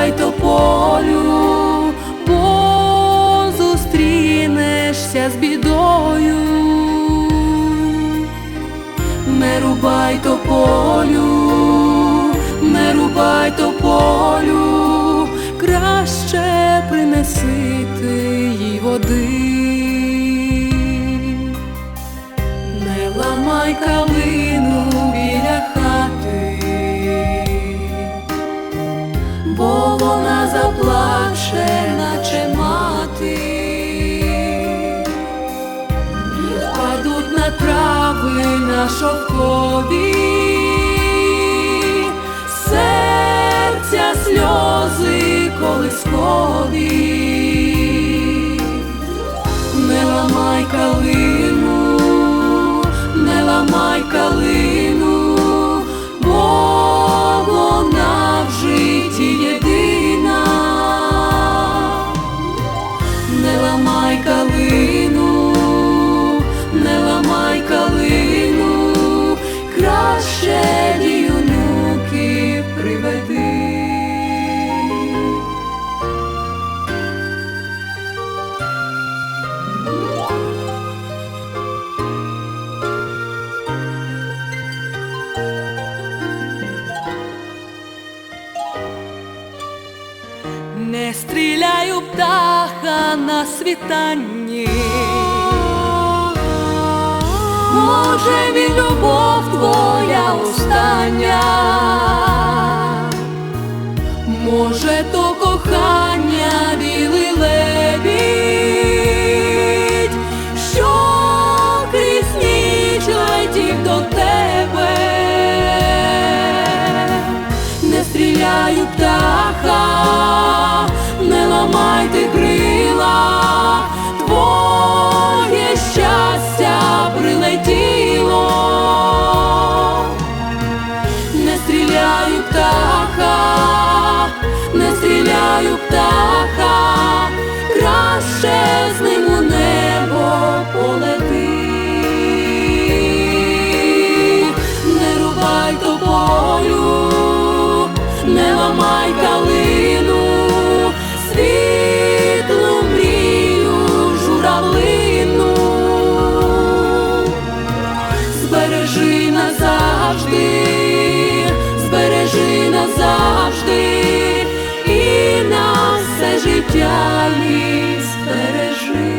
рубай тополю, бо зустрінешся з бідою. Не рубай тополю, не рубай тополю, краще принеси ти їй води. Не ламай калину бо вона заплаче, наче мати, і впадуть на трави на шовкові, серця сльози колискові. Стріляю птаха на світанні. Може, він любов ламайте крила, твоє щастя прилетіло, не стріляю птаха, не стріляю птаха, краще з ним у небо полети. Не рубай тополю, не ламай калину, далі збережи.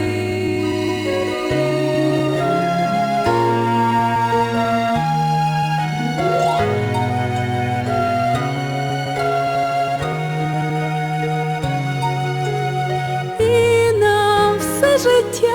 І на все життя.